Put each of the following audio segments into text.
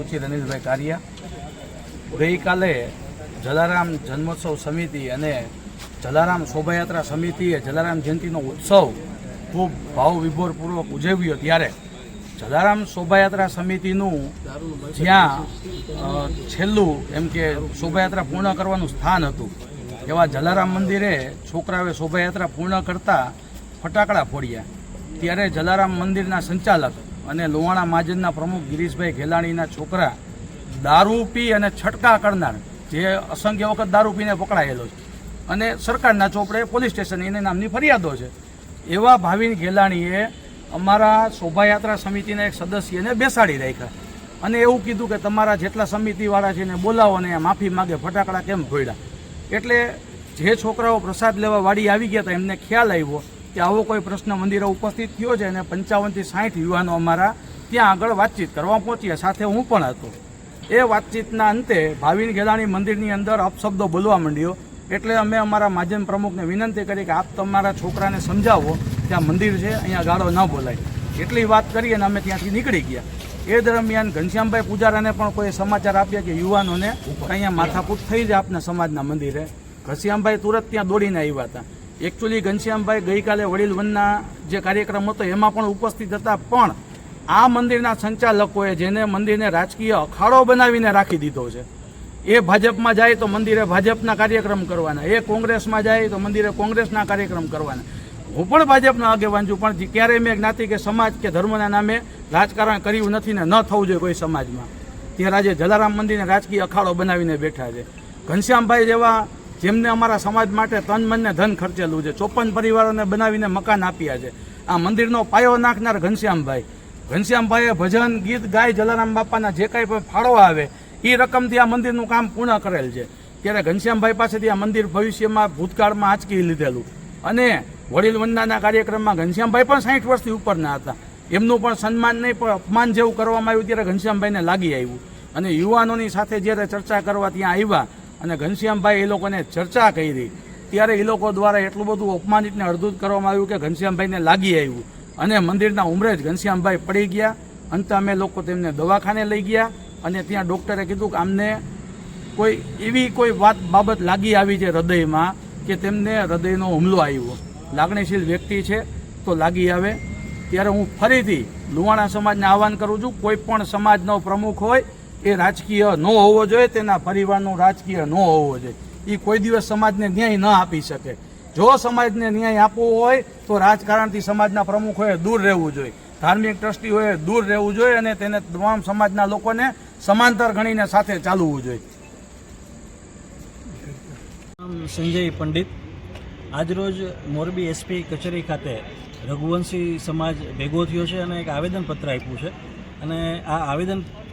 રુચિર અનિલભાઈ કારિયા. ગઈકાલે જલારામ જન્મોત્સવ સમિતિ અને જલારામ શોભાયાત્રા સમિતિએ જલારામ જયંતિનો ઉત્સવ ખૂબ ભાવ વિભોરપૂર્વક ઉજવ્યો ત્યારે જલારામ શોભાયાત્રા સમિતિનું જ્યાં છેલ્લું એમ કે શોભાયાત્રા પૂર્ણ કરવાનું સ્થાન હતું, એવા જલારામ મંદિરે છોકરાઓએ શોભાયાત્રા પૂર્ણ કરતાં ફટાકડા ફોડ્યા. ત્યારે જલારામ મંદિરના સંચાલક અને લોહાણા મહાજનના પ્રમુખ ગિરીશભાઈ ઘેલાણીના છોકરા દારૂ પી અને છટકા કરનાર, જે અસંખ્ય વખત દારૂ પીને પકડાયેલો છે. અને સરકારના ચોપડે પોલીસ સ્ટેશન એને નામની ફરિયાદો છે. એવા ભાવિન ઘેલાણીએ અમારા શોભાયાત્રા સમિતિના એક સદસ્યને બેસાડી રાખ્યા. અને એવું કીધું કે તમારા જેટલા સમિતિવાળા છે એને બોલાવો ને માફી માગે, ફટાકડા કેમ ફોડ્યા? એટલે જે છોકરાઓ પ્રસાદ લેવા વાડી આવી ગયા હતા, એમને ખ્યાલ આવ્યો કે આવો કોઈ પ્રશ્ન મંદિરે ઉપસ્થિત થયો છે અને પંચાવનથી સાઠ યુવાનો અમારા ત્યાં આગળ વાતચીત કરવા પહોંચ્યા. સાથે હું પણ હતો. એ વાતચીતના અંતે ભાવિન ગેલાણી મંદિરની અંદર અપશબ્દો બોલવા માંડ્યો. એટલે અમે અમારા માધ્યમ પ્રમુખને વિનંતી કરી કે આપ તમારા છોકરાને સમજાવો કે આ મંદિર છે, અહીંયા ગાળો ન બોલાય. એટલી વાત કરી અને અમે ત્યાંથી નીકળી ગયા. એ દરમિયાન ઘનશ્યામભાઈ પૂજારાને પણ કોઈ સમાચાર આપ્યા કે યુવાનોને અહીંયા માથાકૂટ થઈ જાય આપના સમાજના મંદિરે. ઘનશ્યામભાઈ તુરત ત્યાં દોડીને આવ્યા હતા. એકચ્યુઅલી ઘનશ્યામભાઈ ગઈકાલે વડીલ વનના જે કાર્યક્રમ હતો, એમાં પણ ઉપસ્થિત હતા. પણ આ મંદિરના સંચાલકોએ જેને મંદિરને રાજકીય અખાડો બનાવીને રાખી દીધો છે, એ ભાજપમાં જાય તો મંદિરે ભાજપના કાર્યક્રમ કરવાના, એ કોંગ્રેસમાં જાય તો મંદિરે કોંગ્રેસના કાર્યક્રમ કરવાના. હું પણ ભાજપના આગેવાન છું, પણ ક્યારેય મેં જ્ઞાતિ કે સમાજ કે ધર્મના નામે રાજકારણ કર્યું નથી ને ન થવું જોઈએ કોઈ સમાજમાં. ત્યારે આજે જલારામ મંદિરને રાજકીય અખાડો બનાવીને બેઠા છે. ઘનશ્યામભાઈ જેવા જેમને અમારા સમાજ માટે તન મનને ધન ખર્ચેલું છે. ચોપન પરિવારોને બનાવીને મકાન આપ્યા છે. આ મંદિરનો પાયો નાખનાર ઘનશ્યામભાઈ. ઘનશ્યામભાઈએ ભજન, ગીત ગાય જલારામ બાપાના જે કાંઈ પણ ફાળો આવે એ રકમથી આ મંદિરનું કામ પૂર્ણ કરેલ છે. ત્યારે ઘનશ્યામભાઈ પાસેથી આ મંદિર ભવિષ્યમાં ભૂતકાળમાં આંચકી લીધેલું. અને વડીલ વંદનાના કાર્યક્રમમાં ઘનશ્યામભાઈ પણ સાઠ વર્ષથી ઉપરના હતા. એમનું પણ સન્માન નહીં, પણ અપમાન જેવું કરવામાં આવ્યું ત્યારે ઘનશ્યામભાઈને લાગી આવ્યું. અને યુવાનોની સાથે જ્યારે ચર્ચા કરવા ત્યાં આવ્યા અને ઘનશ્યામભાઈ એ લોકોને ચર્ચા કરી. ત્યારે એ લોકો દ્વારા એટલું બધું અપમાનિતને અડધૂત કરવામાં આવ્યું કે ઘનશ્યામભાઈને લાગી આવ્યું. અને મંદિરના ઉમરે જ ઘનશ્યામભાઈ પડી ગયા. અંતે અમે લોકો તેમને દવાખાને લઈ ગયા અને ત્યાં ડૉક્ટરે કીધું કે આમને કોઈ એવી કોઈ વાત બાબત લાગી આવી છે હૃદયમાં કે તેમને હૃદયનો હુમલો આવ્યો. લાગણીશીલ વ્યક્તિ છે તો લાગી આવે. ત્યારે હું ફરીથી લુવાણા સમાજને આહવાન કરું છું, કોઈ પણ સમાજનો પ્રમુખ હોય એ રાજકીય ન હોવો જોઈએ, તેના પરિવારનો રાજકીય ન હોવો જોઈએ. એ કોઈ દિવસ સમાજને ન્યાય ન આપી શકે. જો સમાજને ન્યાય આપવો હોય, તો રાજકારણથી સમાજના પ્રમુખોએ દૂર રહેવું જોઈએ. ધાર્મિક ટ્રસ્ટીઓએ દૂર રહેવું જોઈએ અને તેને તમામ સમાજના લોકોને સમાંતર ગણીને સાથે ચાલવું જોઈએ. સંજય પંડિત. આજરોજ મોરબી એસપી કચેરી ખાતે રઘુવંશી સમાજ ભેગો થયો છે અને એક આવેદનપત્ર આપ્યું છે. અને આ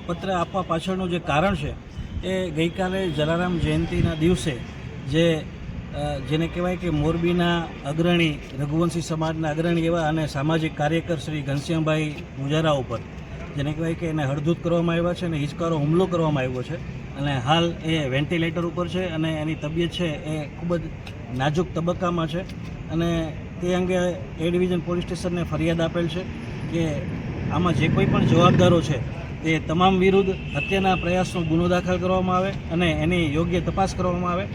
આવેદનપત્ર આપવા પાછળનું જે કારણ છે, એ ગઈકાલે જલારામ જયંતિના દિવસે જે જેને કહેવાય કે મોરબીના અગ્રણી, રઘુવંશી સમાજના અગ્રણી એવા અને સામાજિક કાર્યકર શ્રી ઘનશ્યામભાઈ પૂજારા ઉપર, જેને કહેવાય કે એને હળધૂત કરવામાં આવ્યા છે અને હિચકારો હુમલો કરવામાં આવ્યો છે અને હાલ એ વેન્ટિલેટર ઉપર છે અને એની તબિયત છે એ ખૂબ જ નાજુક તબક્કામાં છે અને તે અંગે એ ડિવિઝન પોલીસ સ્ટેશનને ફરિયાદ આપેલ છે કે આમાં જે કોઈ પણ જવાબદારો છે તે તમામ વિરુદ્ધ હત્યાના પ્રયાસનો ગુનો દાખલ કરવામાં આવે અને એની યોગ્ય તપાસ કરવામાં આવે.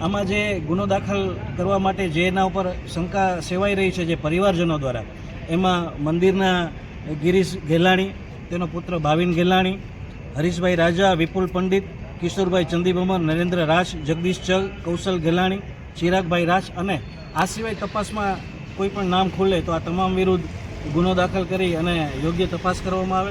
આમાં જે ગુનો દાખલ કરવા માટે જે એના ઉપર શંકા સેવાઈ રહી છે જે પરિવારજનો દ્વારા, એમાં મંદિરના ગિરીશ ગેલાણી, તેનો પુત્ર ભાવિન ગેલાણી, હરીશભાઈ રાજા, વિપુલ પંડિત, કિશોરભાઈ ચંદીબમર નરેન્દ્ર રાજ, જગદીશ ચલ, કૌશલ ગેલાણી, ચિરાગભાઈ રાજ અને આ સિવાય તપાસમાં કોઈ પણ નામ ખુલે તો આ તમામ વિરુદ્ધ ગુનો દાખલ કરી અને યોગ્ય તપાસ કરવામાં આવે.